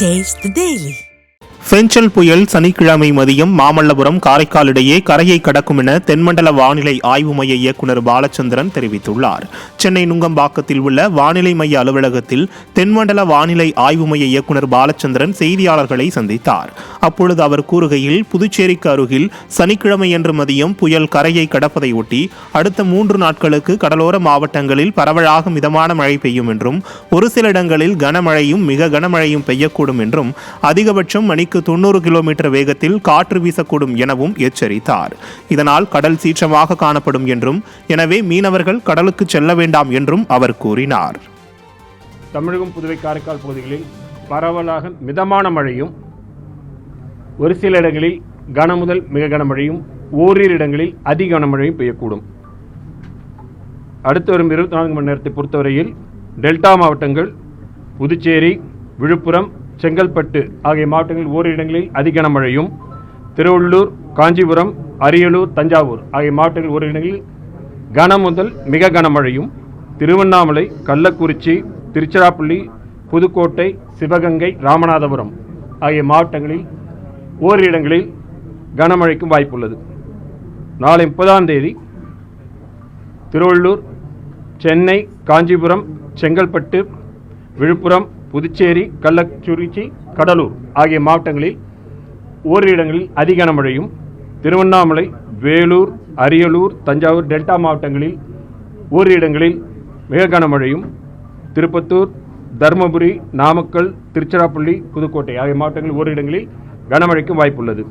Taste the Daily. செஞ்சல் புயல் சனிக்கிழமை மதியம் மாமல்லபுரம் காரைக்கால் இடையே கரையை கடக்கும் என தென்மண்டல வானிலை ஆய்வு மைய இயக்குநர் பாலச்சந்திரன் தெரிவித்துள்ளார். சென்னை நுங்கம்பாக்கத்தில் உள்ள வானிலை மைய அலுவலகத்தில் தென்மண்டல வானிலை ஆய்வு மைய இயக்குநர் பாலச்சந்திரன் செய்தியாளர்களை சந்தித்தார். அப்பொழுது அவர் கூறுகையில் புதுச்சேரிக்கு அருகில் சனிக்கிழமையன்று மதியம் புயல் கரையை கடப்பதை ஒட்டி அடுத்த மூன்று நாட்களுக்கு கடலோர மாவட்டங்களில் பரவலாக மிதமான மழை பெய்யும் என்றும் ஒரு சில இடங்களில் கனமழையும் மிக கனமழையும் பெய்யக்கூடும் என்றும் அதிகபட்சம் மணிக்கு தொண்ணூறு கிலோமீட்டர் வேகத்தில் காற்று வீசக்கூடும் எனவும் எச்சரித்தார். இதனால் கடல் சீற்றமாக காணப்படும் என்றும் எனவே மீனவர்கள் கடலுக்கு செல்ல வேண்டாம் என்றும் அவர் கூறினார். தமிழகம் புதுவை காரைக்கால் பகுதிகளில் பரவலாக மிதமான மழையும் ஒரு சில இடங்களில் கன முதல் மிக கனமழையும் ஓரிரு இடங்களில் அதி கனமழையும் பெய்யக்கூடும். அடுத்து வரும் இருபத்தி நான்கு மணி நேரத்தை பொறுத்தவரையில் டெல்டா மாவட்டங்கள் புதுச்சேரி விழுப்புரம் செங்கல்பட்டு ஆகிய மாவட்டங்களில் ஓரிரு இடங்களில் அதி கனமழையும் திருவள்ளூர் காஞ்சிபுரம் அரியலூர் தஞ்சாவூர் ஆகிய மாவட்டங்களில் ஓரிரு இடங்களில் கன முதல் மிக கனமழையும் திருவண்ணாமலை கள்ளக்குறிச்சி திருச்சிராப்பள்ளி புதுக்கோட்டை சிவகங்கை ராமநாதபுரம் ஆகிய மாவட்டங்களில் ஓரிரு இடங்களில் கனமழைக்கும் வாய்ப்புள்ளது. நாளை முப்பதாம் தேதி திருவள்ளூர் சென்னை காஞ்சிபுரம் செங்கல்பட்டு விழுப்புரம் புதுச்சேரி கள்ளக்குறிச்சி கடலூர் ஆகிய மாவட்டங்களில் ஓரிரு இடங்களில் அதிக கனமழையும் திருவண்ணாமலை வேலூர் அரியலூர் தஞ்சாவூர் டெல்டா மாவட்டங்களில் ஓரிரு இடங்களில் மிக கனமழையும் திருப்பத்தூர் தருமபுரி நாமக்கல் திருச்சிராப்பள்ளி புதுக்கோட்டை ஆகிய மாவட்டங்களில் ஓரிரு இடங்களில் கனமழைக்கும் வாய்ப்புள்ளது.